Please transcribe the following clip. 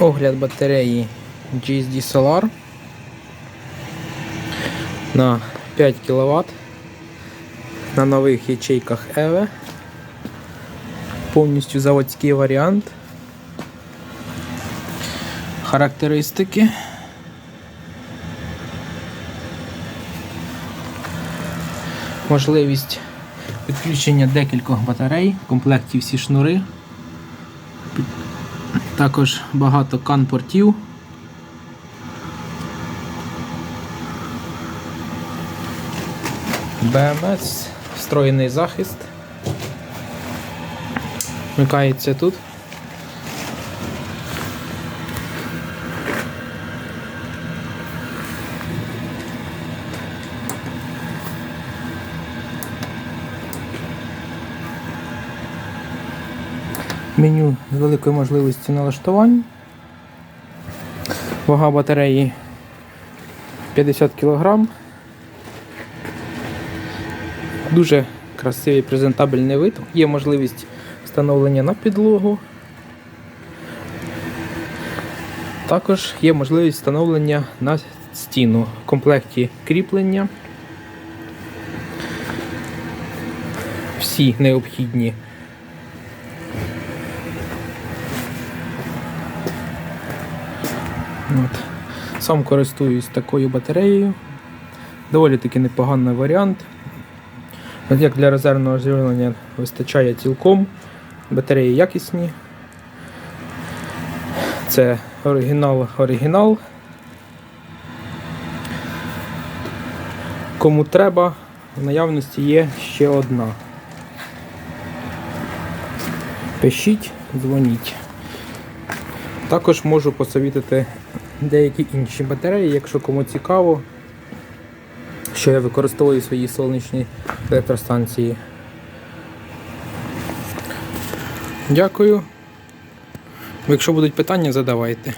Огляд батареї GSD Solar на 5 кВт на нових ячейках EVE. Повністю заводський варіант. Характеристики. Можливість підключення декількох батарей, в комплекті всі шнури. Також багато канпортів. БМС, встроєний захист. Вмикається тут. Меню з великою можливістю налаштувань. Вага батареї 50 кг. Дуже красивий презентабельний вид. Є можливість встановлення на підлогу. Також є можливість встановлення на стіну. В комплекті кріплення. Всі необхідні От. Сам користуюсь такою батареєю. Доволі таки непоганий варіант. От Як для резервного живлення вистачає цілком. Батареї якісні. Це оригінал оригінал. Кому треба, в наявності є ще одна. Пишіть, дзвоніть. Також можу посовітити деякі інші батареї, якщо кому цікаво, що я використовую в своїй сонячній електростанції. Дякую. Якщо будуть питання, задавайте.